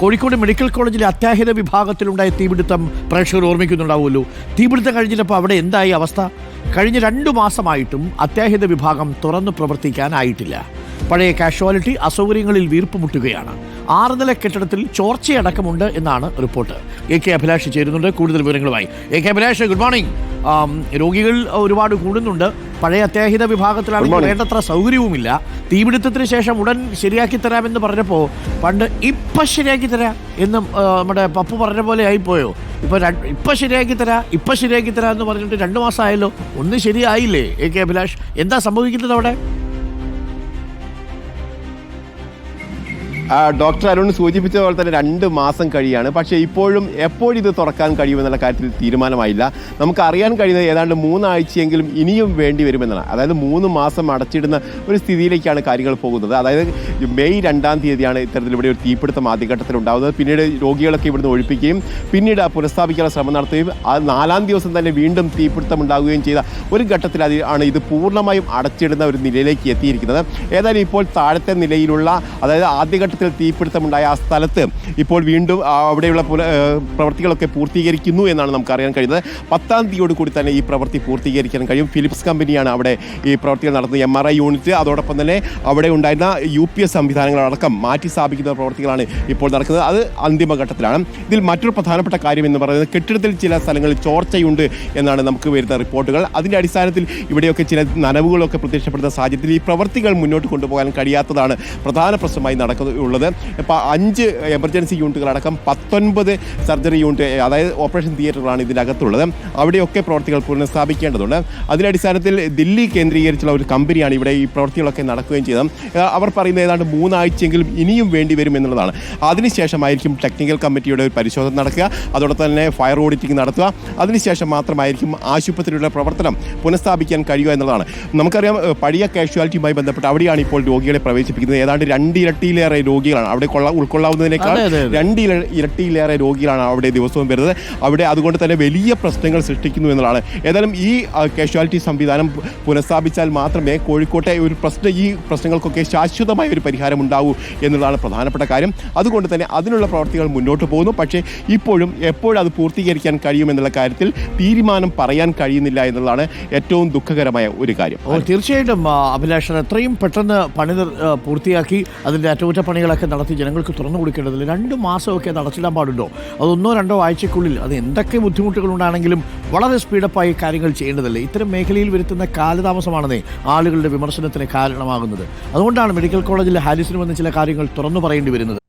Kozhikode medical കോളേജിലെ അത്യാഹിത വിഭാഗത്തിലുണ്ടായ തീപിടുത്തം പ്രേക്ഷകർ ഓർമ്മിക്കുന്നുണ്ടാവുമല്ലോ. തീപിടുത്തം കഴിഞ്ഞപ്പോൾ അവിടെ എന്തായി അവസ്ഥ? കഴിഞ്ഞ രണ്ടു മാസമായിട്ടും അത്യാഹിത വിഭാഗം തുറന്നു പ്രവർത്തിക്കാനായിട്ടില്ല. പഴയ കാഷ്വാലിറ്റി അസൗകര്യങ്ങളിൽ വീർപ്പുമുട്ടുകയാണ് ആറ് നില കെട്ടിടത്തിൽ ചോർച്ചയടക്കമുണ്ട് എന്നാണ് റിപ്പോർട്ട്. എ കെ അഭിലാഷ് ചേരുന്നുണ്ട്. കൂടുതൽ വിവരങ്ങളുമായി A K Abhilash good morning രോഗികൾ ഒരുപാട് കൂടുന്നുണ്ട്. പഴയ അത്യാഹിത വിഭാഗത്തിലാണെങ്കിൽ വേണ്ടത്ര സൗകര്യവുമില്ല. തീപിടുത്തത്തിന് ശേഷം ഉടൻ ശരിയാക്കി തരാമെന്ന് പറഞ്ഞപ്പോൾ പണ്ട് ഇപ്പം ശരിയാക്കി തരാം എന്ന് നമ്മുടെ പപ്പു പറഞ്ഞ പോലെ ആയിപ്പോയോ? ഇപ്പം രണ്ട്- ഇപ്പൊ ശരിയാക്കി തരാം ഇപ്പം ശരിയാക്കി തരാം എന്ന് പറഞ്ഞിട്ട് രണ്ട് മാസമായല്ലോ ഒന്നും ശരിയായില്ലേ എ കെ അഭിലാഷ്? എന്താ സംഭവിക്കുന്നത് അവിടെ? ഡോക്ടർ അരുൺ സൂചിപ്പിച്ച പോലെ തന്നെ രണ്ട് മാസം കഴിയാണ്. പക്ഷേ ഇപ്പോഴും എപ്പോഴും ഇത് തുറക്കാൻ കഴിയുമെന്നുള്ള കാര്യത്തിൽ തീരുമാനമായില്ല. നമുക്ക് അറിയാൻ കഴിയുന്നത് ഏതാണ്ട് മൂന്നാഴ്ചയെങ്കിലും ഇനിയും വേണ്ടി വരുമെന്നാണ്. അതായത് മൂന്ന് മാസം അടച്ചിടുന്ന ഒരു സ്ഥിതിയിലേക്കാണ് കാര്യങ്ങൾ പോകുന്നത്. അതായത് മെയ് രണ്ടാം തീയതിയാണ് ഇത്തരത്തിൽ ഇവിടെ ഒരു തീപിടുത്തം ആദ്യഘട്ടത്തിൽ ഉണ്ടാകുന്നത് പിന്നീട് രോഗികളൊക്കെ ഇവിടുന്ന് ഒഴിപ്പിക്കുകയും പിന്നീട് പുനഃസ്ഥാപിക്കാനുള്ള ശ്രമം നടത്തുകയും ആ നാലാം ദിവസം തന്നെ വീണ്ടും തീപിടുത്തം ഉണ്ടാകുകയും ചെയ്ത ഒരു ഘട്ടത്തിൽ അത് ആണ് ഇത് പൂർണമായും അടച്ചിടുന്ന ഒരു നിലയിലേക്ക് എത്തിയിരിക്കുന്നത്. ഏതായാലും ഇപ്പോൾ താഴത്തെ നിലയിലുള്ള അതായത് ആദ്യഘട്ടത്തിൽ തീപിടുത്തമുണ്ടായ ആ സ്ഥലത്ത് ഇപ്പോൾ വീണ്ടും അവിടെയുള്ള പ്രവർത്തികളൊക്കെ പൂർത്തീകരിക്കുന്നു എന്നാണ് നമുക്ക് അറിയാൻ കഴിയുന്നത്. പത്താം തീയോട് കൂടി തന്നെ ഈ പ്രവൃത്തി പൂർത്തീകരിക്കാൻ കഴിയും. ഫിലിപ്സ് കമ്പനിയാണ് അവിടെ ഈ പ്രവർത്തികൾ നടത്തുന്നത് എം ആർ ഐ യൂണിറ്റ് അതോടൊപ്പം തന്നെ അവിടെ ഉണ്ടായിരുന്ന യു പി എസ് സംവിധാനങ്ങളടക്കം മാറ്റി സ്ഥാപിക്കുന്ന പ്രവർത്തികളാണ് ഇപ്പോൾ നടക്കുന്നത്. അത് അന്തിമഘട്ടത്തിലാണ്. ഇതിൽ മറ്റൊരു പ്രധാനപ്പെട്ട കാര്യം എന്ന് പറയുന്നത് കെട്ടിടത്തിൽ ചില സ്ഥലങ്ങളിൽ ചോർച്ചയുണ്ട് എന്നാണ് നമുക്ക് വരുന്ന റിപ്പോർട്ടുകൾ. അതിന്റെ അടിസ്ഥാനത്തിൽ ഇവിടെയൊക്കെ ചില നനവുകളൊക്കെ പ്രത്യക്ഷപ്പെടുന്ന സാഹചര്യത്തിൽ ഈ പ്രവർത്തികൾ മുന്നോട്ട് കൊണ്ടുപോകാൻ കഴിയാത്തതാണ് പ്രധാന പ്രശ്നമായി നടക്കുന്നത് ഉള്ളത്. ഇപ്പോൾ അഞ്ച് എമർജൻസി യൂണിറ്റുകളടക്കം പത്തൊൻപത് സർജറി യൂണിറ്റ് അതായത് ഓപ്പറേഷൻ തിയേറ്ററുകളാണ് ഇതിനകത്തുള്ളത്. അവിടെയൊക്കെ പ്രവർത്തികൾ പുനഃസ്ഥാപിക്കേണ്ടതുണ്ട്. അതിന്റെ അടിസ്ഥാനത്തിൽ ദില്ലി കേന്ദ്രീകരിച്ചുള്ള ഒരു കമ്പനിയാണ് ഇവിടെ ഈ പ്രവർത്തികളൊക്കെ നടക്കുകയും ചെയ്തത്. അവർ പറയുന്നത് ഏതാണ്ട് മൂന്നാഴ്ചയെങ്കിലും ഇനിയും വേണ്ടി വരും എന്നുള്ളതാണ്. അതിനുശേഷമായിരിക്കും ടെക്നിക്കൽ കമ്മിറ്റിയുടെ ഒരു പരിശോധന നടക്കുക. അതോടൊപ്പം തന്നെ ഫയർ ഓഡിറ്റിംഗ് നടത്തുക. അതിനുശേഷം മാത്രമായിരിക്കും ആശുപത്രിയുടെ പ്രവർത്തനം പുനഃസ്ഥാപിക്കാൻ കഴിയുക എന്നുള്ളതാണ്. നമുക്കറിയാം പഴയ കാഷ്വാലിറ്റിയുമായി ബന്ധപ്പെട്ട് അവിടെയാണ് ഇപ്പോൾ രോഗികളെ പ്രവേശിപ്പിക്കുന്നത്. ഏതാണ്ട് രണ്ട് ഇരട്ടിയിലേറെ രോഗികളാണ്. അവിടെ കൊള്ള ഉൾക്കൊള്ളാവുന്നതിനേക്കാൾ. രണ്ട് ഇരട്ടിയിലേറെ രോഗികളാണ് അവിടെ ദിവസവും വരുന്നത്. അവിടെ അതുകൊണ്ട് തന്നെ വലിയ പ്രശ്നങ്ങൾ സൃഷ്ടിക്കുന്നു എന്നുള്ളതാണ്. ഏതായാലും ഈ കാഷ്വാലിറ്റി സംവിധാനം പുനഃസ്ഥാപിച്ചാൽ മാത്രമേ കോഴിക്കോട്ടെ ഒരു പ്രശ്നം ഈ പ്രശ്നങ്ങൾക്കൊക്കെ ശാശ്വതമായ ഒരു പരിഹാരം ഉണ്ടാവൂ എന്നുള്ളതാണ് പ്രധാനപ്പെട്ട കാര്യം. അതുകൊണ്ട് തന്നെ അതിനുള്ള പ്രവർത്തികൾ മുന്നോട്ട് പോകുന്നു. പക്ഷേ ഇപ്പോഴും എപ്പോഴും അത് പൂർത്തീകരിക്കാൻ കഴിയുമെന്നുള്ള കാര്യത്തിൽ തീരുമാനം പറയാൻ കഴിയുന്നില്ല എന്നുള്ളതാണ് ഏറ്റവും ദുഃഖകരമായ ഒരു കാര്യം. തീർച്ചയായിട്ടും അഭിലാഷൻ എത്രയും പെട്ടെന്ന് പണി പൂർത്തിയാക്കി അതിന്റെ അറ്റകുറ്റപ്പണികളൊക്കെ നടത്തി ജനങ്ങൾക്ക് തുറന്നു കൊടുക്കേണ്ടതില്ല. രണ്ട് മാസമൊക്കെ അത് അടച്ചിടാൻ പാടുണ്ടോ? അതൊന്നോ രണ്ടോ ആഴ്ചക്കുള്ളിൽ അത് എന്തൊക്കെ ബുദ്ധിമുട്ടുകളുണ്ടാണെങ്കിലും വളരെ സ്പീഡപ്പായി കാര്യങ്ങൾ ചെയ്യേണ്ടതല്ലേ. ഇത്തരം മേഖലയിൽ വരുത്തുന്ന കാലതാമസമാണെന്നേ ആളുകളുടെ വിമർശനത്തിന് കാരണമാകുന്നത്. അതുകൊണ്ടാണ് മെഡിക്കൽ കോളേജിലെ ഹാരിസിന് വന്ന ചില കാര്യങ്ങൾ തുറന്നു പറയേണ്ടി വരുന്നത്.